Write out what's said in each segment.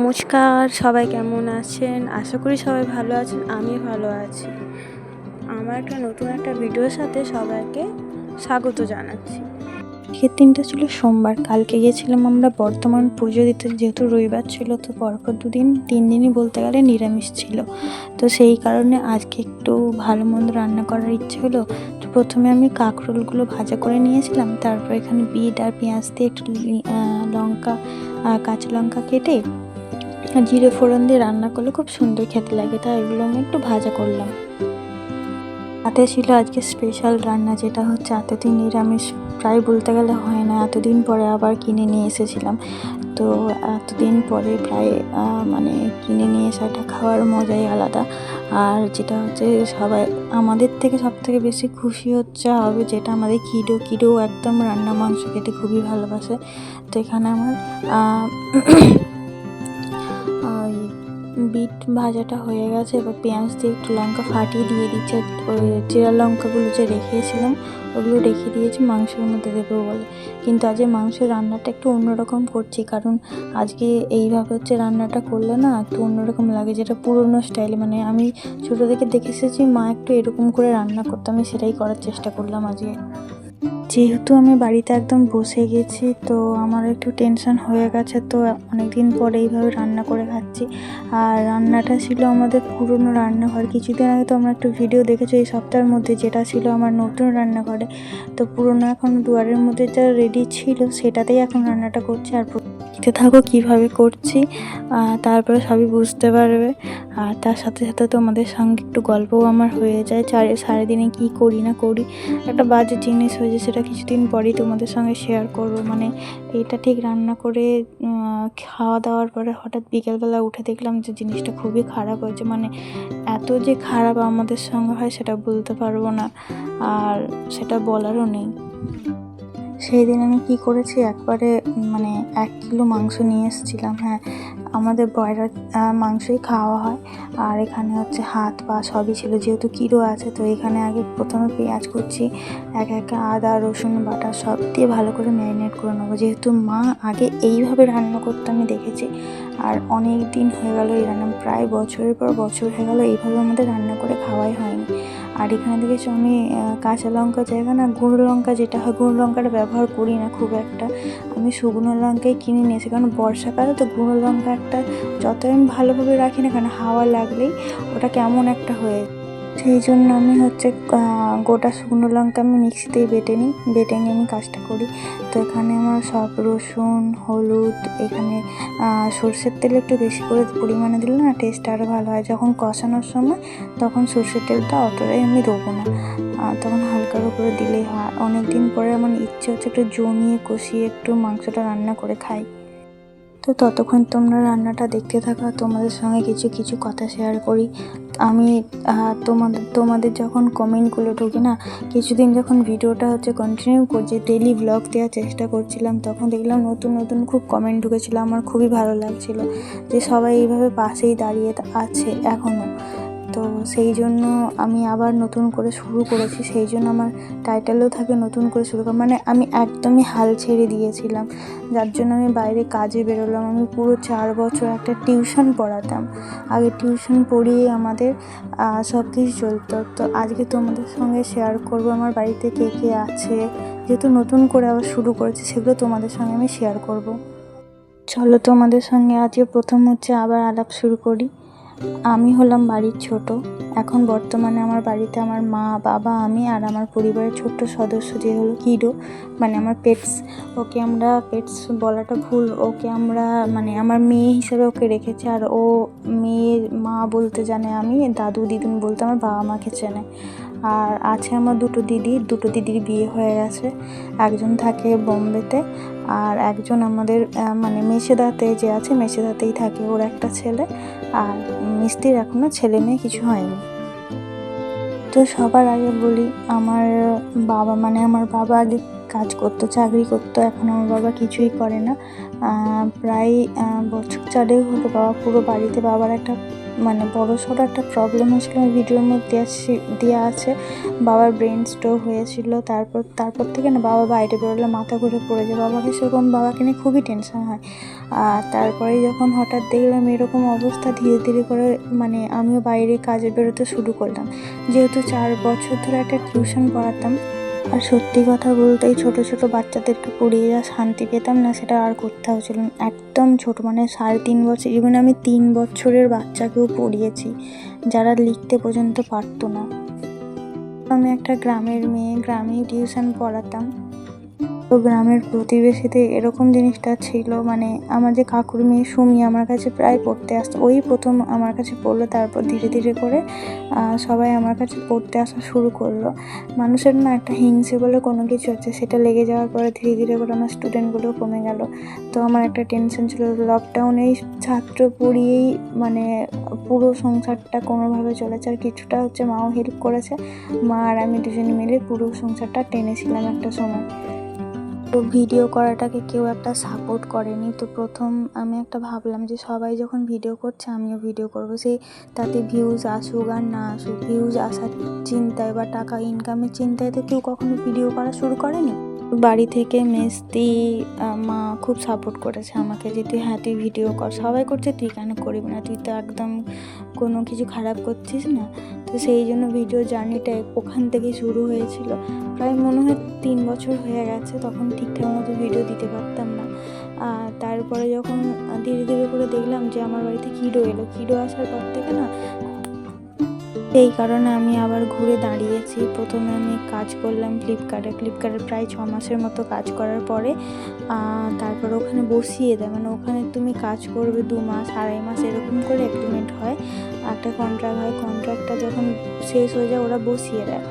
নমস্কার, সবাই কেমন আছেন? আশা করি সবাই ভালো আছেন, আমি ভালো আছি। আমার একটা নতুন একটা ভিডিওর সাথে সবাইকে স্বাগত জানাচ্ছি। আজকের দিনটা ছিল সোমবার, কালকে গিয়েছিলাম আমরা বর্তমান পুজো দিতে, যেহেতু রবিবার ছিল, তো পরপর দুদিন, তিন দিনই বলতে গেলে নিরামিষ ছিল। তো সেই কারণে আজকে একটু ভালো মন্দ রান্না করার ইচ্ছে হলো, তো প্রথমে আমি কাঁকরোলগুলো ভাজা করে নিয়েছিলাম, তারপর এখানে বিট আর পেঁয়াজ দিয়ে একটু লঙ্কা কাঁচা লঙ্কা কেটে জিরে ফোড়ন দিয়ে রান্না করলে খুব সুন্দর খেতে লাগে, তাই এগুলো আমি একটু ভাজা করলাম। হাতে ছিল আজকে স্পেশাল রান্না, যেটা হচ্ছে এতদিন নিরামিষ, প্রায় বলতে গেলে হয় না, এতদিন পরে আবার কিনে নিয়ে এসেছিলাম। তো এতদিন পরে প্রায় মানে কিনে নিয়ে এসাটা খাওয়ার মজাই আলাদা। আর যেটা হচ্ছে সবাই, আমাদের থেকে সব থেকে বেশি খুশি হচ্ছে হবে যেটা আমাদের কিডো। কিডো একদম রান্না মাংস খেতে খুবই ভালোবাসে। তো এখানে আমার ভাজাটা হয়ে গেছে, এবার পেঁয়াজ দিয়ে একটু লঙ্কা ফাটিয়ে দিয়ে দিচ্ছে ওই জিরা লঙ্কাগুলো যে রেখেছিলাম, ওগুলো রেখে দিয়েছি, মাংসের মধ্যে দেবো বলে। কিন্তু আজকে মাংসের রান্নাটা একটু অন্যরকম করছি, কারণ আজকে এইভাবে হচ্ছে রান্নাটা করলে না একটু অন্যরকম লাগে, যেটা পুরোনো স্টাইল মানে আমি ছোটো থেকে দেখে এসেছি, মা একটু এরকম করে রান্না করতো, আমি সেটাই করার চেষ্টা করলাম আজকে। যেহেতু আমি বাড়িতে একদম বসে গেছি, তো আমার একটু টেনশন হয়ে গেছে। তো অনেক দিন পরে এইভাবে রান্না করে খাচ্ছি। আর রান্নাটা ছিল আমাদের পুরনো রান্নাঘর। কিছুদিন আগে তো আমরা একটু ভিডিও দেখেছি এই সপ্তাহের মধ্যে, যেটা ছিল আমার নতুন রান্নাঘরে। তো পুরনো এখন দুয়ারের মধ্যে যা রেডি ছিল, সেটাতেই এখন রান্নাটা করছি। আর দেখতে থাকো, কীভাবে করছি তারপরে সবই বুঝতে পারবে। আর তার সাথে সাথে তোমাদের সঙ্গে একটু গল্পও আমার হয়ে যায়, চার, সারাদিনে কী করি না করি। একটা বাজে জিনিস হয়েছে সেটা কিছুদিন পরেই তোমাদের সঙ্গে শেয়ার করব। মানে এটা ঠিক রান্না করে খাওয়া দাওয়ার পরে হঠাৎ বিকেলবেলা উঠে দেখলাম যে জিনিসটা খুবই খারাপ হয়েছে। মানে এত যে খারাপ আমাদের সঙ্গে হয়, সেটা বলতে পারব না। আর সেটা বলারও নেই। সেই দিন আমি কি করেছি? একবারে মানে এক কিলো মাংস নিয়ে এসেছিলাম। হ্যাঁ আমাদের ব্রয়লার মাংসই খাওয়া হয়। আর এখানে হচ্ছে হাত পা সবই ছিল। যেহেতু কিলো আছে, তো এখানে আগে প্রথমে পেঁয়াজ করছি এক এক আদা, রসুন, বাটা সব দিয়ে ভালো করে ম্যারিনেট করে নেব। যেহেতু মা আগে এইভাবে রান্না করতে আমি দেখেছি। আর অনেক দিন হয়ে গেল এই রান্না, প্রায় বছরের পর বছর হয়ে গেল, এইভাবে আমাদের রান্না করে খাওয়াই হয়নি। আর এখানে দেখেছি আমি কাঁচা লঙ্কা জায়গা না, গুঁড়ো লঙ্কা যেটা হয়, গুঁড়ো লঙ্কাটা ব্যবহার করি না খুব একটা। আমি শুকনো লঙ্কাই কিনে নিয়েছি, কারণ বর্ষাকালে তো গুঁড়ো লঙ্কা একটা যত আমি ভালোভাবে রাখি না কারণ হাওয়া লাগলেই ওটা কেমন একটা হয়ে সেই জন্য আমি হচ্ছে গোটা শুকনো লঙ্কা আমি মিক্সিতেই বেটে নিই। বেটে নিয়ে আমি কাজটা করি। তো এখানে আমার সব রসুন, হলুদ, এখানে সর্ষের তেল একটু বেশি করে পরিমাণে দিলে না টেস্ট আরও ভালো হয়। যখন কষানোর সময় তখন সর্ষের তেলটা অতটাই আমি দেবো না। তখন হালকা উপরে দিলেই হয়। অনেক দিন পরে আমার ইচ্ছে হচ্ছে একটু জমিয়ে কষিয়ে একটু মাংসটা রান্না করে খাই। তো ততক্ষণ তোমরা রান্নাটা দেখতে থাকা তোমাদের সঙ্গে কিছু কিছু কথা শেয়ার করি। আমি তোমাদের তোমাদের যখন কমেন্টগুলো ঢুকি না, কিছুদিন যখন ভিডিওটা হচ্ছে কন্টিনিউ করছি ডেলি ব্লগ দেওয়ার চেষ্টা করছিলাম, তখন দেখলাম নতুন নতুন খুব কমেন্ট ঢুকেছিল, আমার খুবই ভালো লাগছিল যে সবাই এইভাবে পাশেই দাঁড়িয়ে আছে এখনও তো সেই জন্য আমি আবার নতুন করে শুরু করেছি। সেই জন্য আমার টাইটেলও থাকে নতুন করে শুরু করা। মানে আমি একদমই হাল ছেড়ে দিয়েছিলাম। যার জন্য আমি বাইরে কাজে বেরোলাম। আমি পুরো চার বছর একটা টিউশন পড়াতাম। আগে টিউশন পড়িয়ে আমাদের সব কিছু চলতো। তো আজকে তোমাদের সঙ্গে শেয়ার করব আমার বাড়িতে কে কে আছে। যেহেতু নতুন করে আবার শুরু করেছি, সেগুলো তোমাদের সঙ্গে আমি শেয়ার করব। চলো তোমাদের সঙ্গে আজকে প্রথম হচ্ছে আবার আলাপ শুরু করি। আমি হলাম বাড়ির ছোট। এখন বর্তমানে আমার বাড়িতে আমার মা, বাবা, আমি আর আমার পরিবারের ছোট্ট সদস্য যে হলো কিডো মানে আমার পেটস ওকে আমরা পেটস বলাটা ভুল। ওকে আমরা মানে আমার মেয়ে হিসেবে ওকে রেখেছি। আর ও মেয়ের মা বলতে জানে আমি, দাদু, দিদুন বলতে আমার বাবা মাকে চেনে। আর আছে আমার দুটো দিদি। দুটো দিদির বিয়ে হয়ে গেছে। একজন থাকে বোম্বেতে আর একজন আমাদের মানে মেছেদাতে যে আছে মেছেদাতেই থাকে। ওর একটা ছেলে আর মিস্ত্রির এখনও ছেলে মেয়ে কিছু হয়নি। তো সবার আগে বলি, আমার বাবা মানে আমার বাবা আগে কাজ করতো, চাকরি করতো, এখন আমার বাবা কিছুই করে না। প্রায় বছর চারেক হলো বাবা, পুরো বাড়িতে বাবার একটা মানে বড় সড়ো একটা প্রবলেম হয়েছিল ভিডিওর মধ্যে দেওয়া আছে। বাবার ব্রেন স্ট্রোক হয়েছিল, তারপর তারপর থেকে না বাবা বাইরে বেরোলে মাথা ঘুরে পড়ে যায়। বাবাকে সেরকম, বাবাকে নিয়ে খুবই টেনশন হয়। আর তারপরে যখন হঠাৎ দেখলাম এরকম অবস্থা, ধীরে ধীরে করে মানে আমিও বাইরে কাজে বেরোতে শুরু করলাম। যেহেতু চার বছর ধরে একটা টিউশন পড়াতাম আর সত্যি কথা বলতেই ছোট ছোট বাচ্চাদেরকে পড়িয়ে যা শান্তি পেতাম না, সেটা আর করতে হচ্ছিল। একদম ছোট মানে সাড়ে তিন বছর ইভেন আমি তিন বছরের বাচ্চাকেও পড়িয়েছি, যারা লিখতে পর্যন্ত পারতো না আমি একটা গ্রামের মেয়ে গ্রামে টিউশন পড়াতাম তো গ্রামের প্রতিবেশীতে এরকম জিনিসটা ছিল মানে আমার যে কাকুর মেয়ে সুমি আমার কাছে প্রায় পড়তে আসতো, ওই প্রথম আমার কাছে পড়ল, তারপর ধীরে ধীরে করে সবাই আমার কাছে পড়তে আসা শুরু করল। মানুষের না একটা হিংসে বলে কোনো কিছু আছে, সেটা লেগে যাওয়ার পরে ধীরে ধীরে করে আমার স্টুডেন্টগুলো কমে গেল। তো আমার একটা টেনশন ছিল লকডাউনেই ছাত্র পড়িয়েই মানে পুরো সংসারটা কোনোভাবে চলেছে, আর কিছুটা হচ্ছে মাও হেল্প করেছে, মা আর আমি দুজনে মিলে পুরো সংসারটা টেনেছিলাম একটা সময়। তো ভিডিও করাটাকে কেউ একটা সাপোর্ট করেনি। তো প্রথম আমি একটা ভাবলাম যে সবাই যখন ভিডিও করছে, আমিও ভিডিও করব। সেই তাতে ভিউজ আসুক আর না আসুক ভিউজ আসার চিন্তায় বা টাকা ইনকামের চিন্তায় তো কেউ কখনো ভিডিও করা শুরু করেনি? বাড়ি থেকে মেস্তি মা খুব সাপোর্ট করেছে আমাকে যে, তুই হ্যাঁ তুই ভিডিও কর। সবাই করছে, তুই কেন করবি না? তুই তো একদম কোনো কিছু খারাপ করছিস না? তো সেই জন্য ভিডিও জার্নিটা ওখান থেকেই শুরু হয়েছিল। প্রায় মনে হয় তিন বছর হয়ে গেছে, তখন ঠিকঠাক মতো ভিডিও দিতে পারতাম না। তারপরে যখন ধীরে ধীরে করে দেখলাম যে, আমার বাড়িতে কিডো এলো। কিডো আসার পর থেকে না সেই কারণে আমি আবার ঘুরে দাঁড়িয়েছি। প্রথমে আমি কাজ করলাম ফ্লিপকার্টে ফ্লিপকার্টে প্রায় ছ মাসের মতো কাজ করার পরে তারপর ওখানে বসিয়ে দেয়। মানে ওখানে তুমি কাজ করবে দু মাস, আড়াই মাস, এরকম করে এগ্রিমেন্ট হয়। একটা কন্ট্রাক্ট হয়। কন্ট্রাক্টটা যখন শেষ হয়ে যায়, ওরা বসিয়ে দেয়।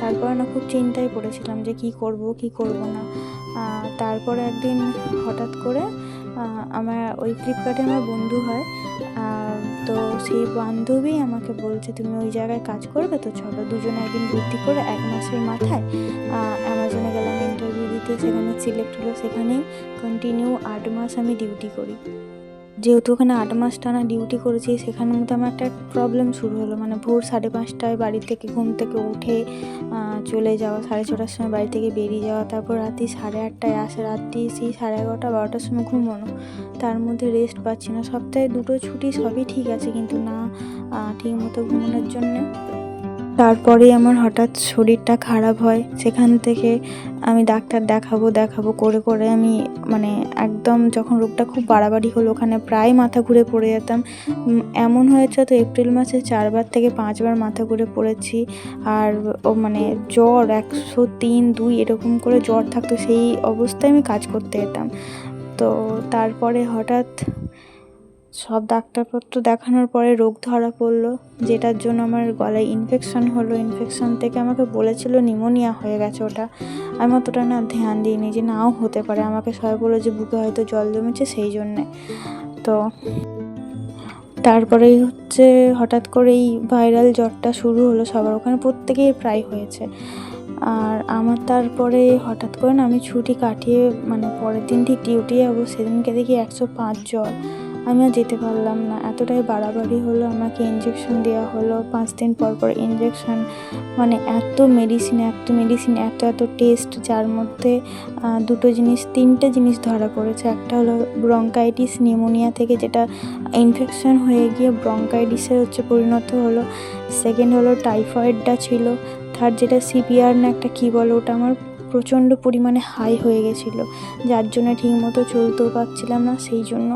তারপরে না খুব চিন্তায় পড়েছিলাম যে কি করব কি করব না। তারপরে একদিন হঠাৎ করে আমার ওই ফ্লিপকার্টে আমার বন্ধু হয়। তো সেই বান্ধবী আমাকে বলছে, তুমি ওই জায়গায় কাজ করবে তো? চলো দুজনে একদিন বুদ্ধি করে এক মাসের মাথায় অ্যামাজনে গেলাম ইন্টারভিউ দিতে সেখানে সিলেক্ট হলো সেখানেই কন্টিনিউ আট মাস আমি ডিউটি করি। যেহেতু ওখানে আট মাস টানা ডিউটি করেছি সেখানের মধ্যে আমার একটা প্রবলেম শুরু হলো। মানে ভোর সাড়ে পাঁচটায় বাড়ি থেকে ঘুম থেকে উঠে চলে যাওয়া, সাড়ে ছটার সময় বাড়ি থেকে বেরিয়ে যাওয়া, তারপর রাত্রি সাড়ে আটটায় আসে, রাত্রি সেই সাড়ে এগারোটা, বারোটার সময় ঘুমোনো। তার মধ্যে রেস্ট পাচ্ছি না। সপ্তাহে দুটো ছুটি সবই ঠিক আছে, কিন্তু না ঠিক মতো ঘুমানোর জন্যে। তারপরে আমার হঠাৎ শরীরটা খারাপ হয়। সেখান থেকে আমি ডাক্তার দেখাবো দেখাবো, করে করে আমি মানে একদম যখন রোগটা খুব বাড়াবাড়ি হলো, ওখানে প্রায় মাথা ঘুরে পড়ে যেতাম। এমন হয়েছে তো এপ্রিল মাসে চারবার থেকে পাঁচবার মাথা ঘুরে পড়েছি। আর ও মানে জ্বর একশো তিন, দুই এরকম করে জ্বর থাকতো, সেই অবস্থায় আমি কাজ করতে যেতাম। তো তারপরে হঠাৎ সব ডাক্তারপত্র দেখানোর পরে রোগ ধরা পড়ল, যেটার জন্য আমার গলায় ইনফেকশন হলো। ইনফেকশন থেকে আমাকে বলেছিল নিমোনিয়া হয়ে গেছে ওটা। আমি অতটা না ধ্যান দিইনি যে নাও হতে পারে। আমাকে সবাই বলল যে বুকে হয়তো জল জমেছে সেই জন্যে। তো তারপরেই হচ্ছে হঠাৎ করে এই ভাইরাল জ্বরটা শুরু হলো সবার। ওখানে প্রত্যেকেই প্রায় হয়েছে। আর আমার তারপরে হঠাৎ করে না আমি ছুটি কাটিয়ে মানে পরের দিন ঠিক ডিউটি যাব সেদিনকে দেখি একশো পাঁচ জ্বর। আমি আর যেতে পারলাম না। এতটাই বাড়াবাড়ি হলো, আমাকে ইঞ্জেকশন দেওয়া হলো। পাঁচ দিন পর পর ইঞ্জেকশন মানে এত মেডিসিন এত মেডিসিন এত এত টেস্ট যার মধ্যে দুটো জিনিস, তিনটে জিনিস ধরা পড়েছে। একটা হলো ব্রঙ্কাইটিস নিউমোনিয়া থেকে যেটা ইনফেকশন হয়ে গিয়ে ব্রঙ্কাইটিসের হচ্ছে পরিণত হলো। সেকেন্ড হলো টাইফয়েডটা ছিল। থার্ড যেটা সিপিআর না, একটা কী বলো ওটা আমার প্রচণ্ড পরিমাণে হাই হয়ে গেছিল। যার জন্য ঠিকমতো চলতেও পারছিলাম না, সেই জন্য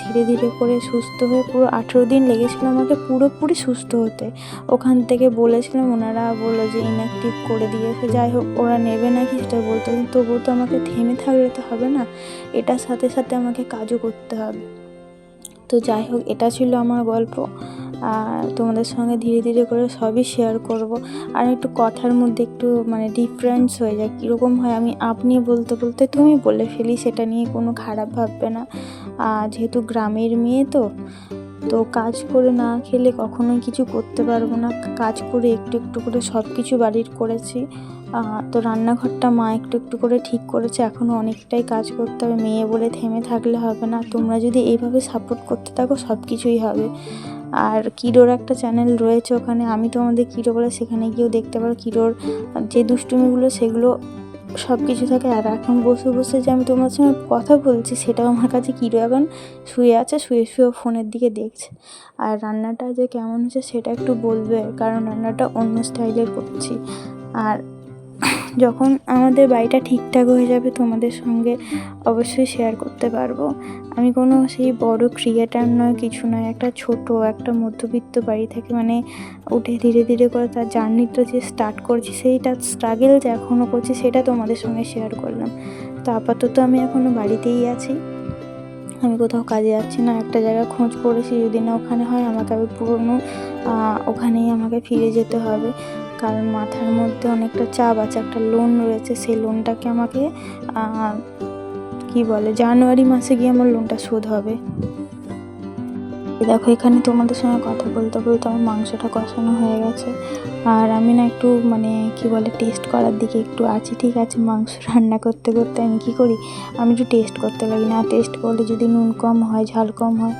ধীরে ধীরে করে সুস্থ হয়ে পুরো আঠেরো দিন লেগেছিলো আমাকে পুরোপুরি সুস্থ হতে। ওখান থেকে বলেছিলাম, ওনারা বলল যে ইনঅ্যাক্টিভ করে দিয়েছে। যাই হোক, ওরা নেবে নাকি সেটা বলতো তবুও তো আমাকে থেমে থাকলে তো হবে না, এটার সাথে সাথে আমাকে কাজও করতে হবে। তো যাই হোক, এটা ছিল আমার গল্প। তোমাদের সঙ্গে ধীরে ধীরে করে সবই শেয়ার করব। আর একটু কথার মধ্যে একটু মানে ডিফারেন্স হয়ে যায় কীরকম হয় আমি আপনি বলতে বলতে তুমি বলে ফেলি, সেটা নিয়ে কোনো খারাপ ভাববে না। যেহেতু গ্রামের মেয়ে তো তো কাজ করে না খেলে কখনোই কিছু করতে পারব না। কাজ করে একটু একটু করে সব কিছু বাড়ির করেছি। তো রান্নাঘরটা মা একটু একটু করে ঠিক করেছে, এখনও অনেকটাই কাজ করতে হবে। মেয়ে বলে থেমে থাকলে হবে না। তোমরা যদি এইভাবে সাপোর্ট করতে থাকো সব কিছুই হবে। আর কিরোর একটা চ্যানেল রয়েছে ওখানে, আমি তো আমাদের কিরো বলে সেখানে গিয়েও দেখতে পারো। কিরোর যে দুষ্টুমিগুলো সেগুলো সব কিছু থাকে আর এখন বসে বসে যে আমি তোমার সঙ্গে কথা বলছি সেটাও আমার কাছে কিরো এখন শুয়ে আছে, শুয়ে শুয়ে ফোনের দিকে দেখছে। আর রান্নাটা যে কেমন হয়েছে সেটা একটু বলবে, কারণ রান্নাটা অন্য স্টাইলের করছি। আর যখন আমাদের বাড়িটা ঠিকঠাক হয়ে যাবে তোমাদের সঙ্গে অবশ্যই শেয়ার করতে পারব। আমি কোনো সেই বড় ক্রিয়েটার নয়, কিছু নয়, একটা ছোট, একটা মধ্যবিত্ত বাড়ি থেকে মানে উঠে ধীরে ধীরে করে তার জার্নিটা যে স্টার্ট করছি, সেইটা স্ট্রাগল যে এখনও করছি, সেটা তোমাদের সঙ্গে শেয়ার করলাম। তো আপাতত আমি এখনও বাড়িতেই আছি। আমি কোথাও কাজে যাচ্ছি না, একটা জায়গায় খোঁজ করেছি, যদি না ওখানে হয় আমাকে আবার পুরনো ওখানেই আমাকে ফিরে যেতে হবে। কারণ মাথার মধ্যে অনেকটা চাপ আছে, একটা লোন রয়েছে, সেই লোনটাকে আমাকে কি বলে, জানুয়ারি মাসে গিয়ে আমার লোনটা শোধ হবে। দেখো, এখানে তোমাদের সঙ্গে কথা বলতে বলতে আমার মাংসটা কষানো হয়ে গেছে। আর আমি না একটু মানে কি বলে টেস্ট করার দিকে একটু আছি, ঠিক আছে? মাংস রান্না করতে করতে আমি কী করি? আমি একটু টেস্ট করতে লাগি। না টেস্ট করলে যদি নুন কম হয়, ঝাল কম হয়,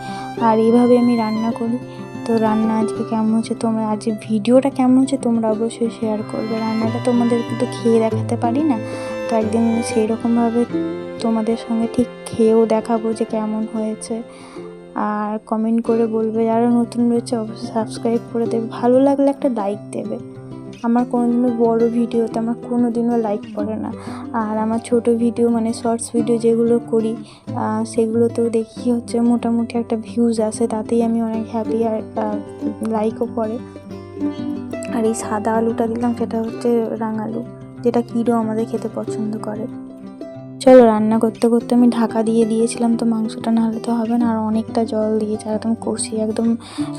আর এইভাবে আমি রান্না করি। তো রান্না আজকে কেমন হচ্ছে? তোমরা আজ ভিডিওটা কেমন হচ্ছে, তোমরা অবশ্যই শেয়ার করবে। রান্নাটা তোমাদের তো খেয়ে দেখাতে পারি না। তো একদিন সেই রকমভাবে তোমাদের সঙ্গে ঠিক খেয়েও দেখাবো যে কেমন হয়েছে। আর কমেন্ট করে বলবে, যারা নতুন রয়েছে, অবশ্যই সাবস্ক্রাইব করে দেবে। ভালো লাগলে একটা লাইক দেবে। আমার কোনোদিনও বড় ভিডিওতে আমার কোনো দিনও লাইক পড়ে না। আর আমার ছোট ভিডিও মানে শর্টস ভিডিও যেগুলো করি সেগুলোতেও দেখি হচ্ছে মোটামুটি একটা ভিউজ আসে, তাতেই আমি অনেক হ্যাপি আর লাইকও পড়ে আর এই সাদা আলুটা দিলাম, সেটা হচ্ছে রাঙালু, যেটা কিরো আমাদের খেতে পছন্দ করে। চলো রান্না করতে করতে আমি ঢাকা দিয়ে দিয়েছিলাম, তো মাংসটা নাহলে তো হবে না। আর অনেকটা জল দিয়েছে একদম কষি একদম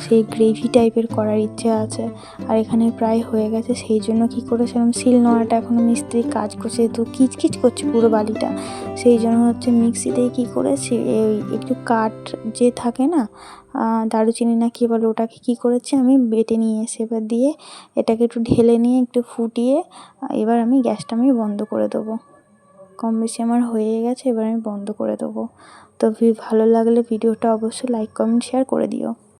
সেই গ্রেভি টাইপের করার ইচ্ছে আছে। আর এখানে প্রায় হয়ে গেছে, সেই জন্য কী করেছিলাম শিল নোড়াটা এখনও মিস্ত্রি কাজ করছে, তো কিচকিচ করছে পুরো বালিটা। সেই জন্য হচ্ছে মিক্সিতেই কী করেছি, এই একটু কাঠ যে থাকে না দারুচিনি না কী বলে ওটাকে কী করেছি, আমি বেটে নিয়ে এসে এবার দিয়ে এটাকে একটু ঢেলে নিয়ে একটু ফুটিয়ে, এবার আমি গ্যাসটা আমি বন্ধ করে দেবো। কম বেশি আমার হয়ে গেছে, এবার আমি বন্ধ করে দেবো। তো ভালো লাগলে ভিডিওটা অবশ্যই লাইক কমেন্ট শেয়ার করে দিও।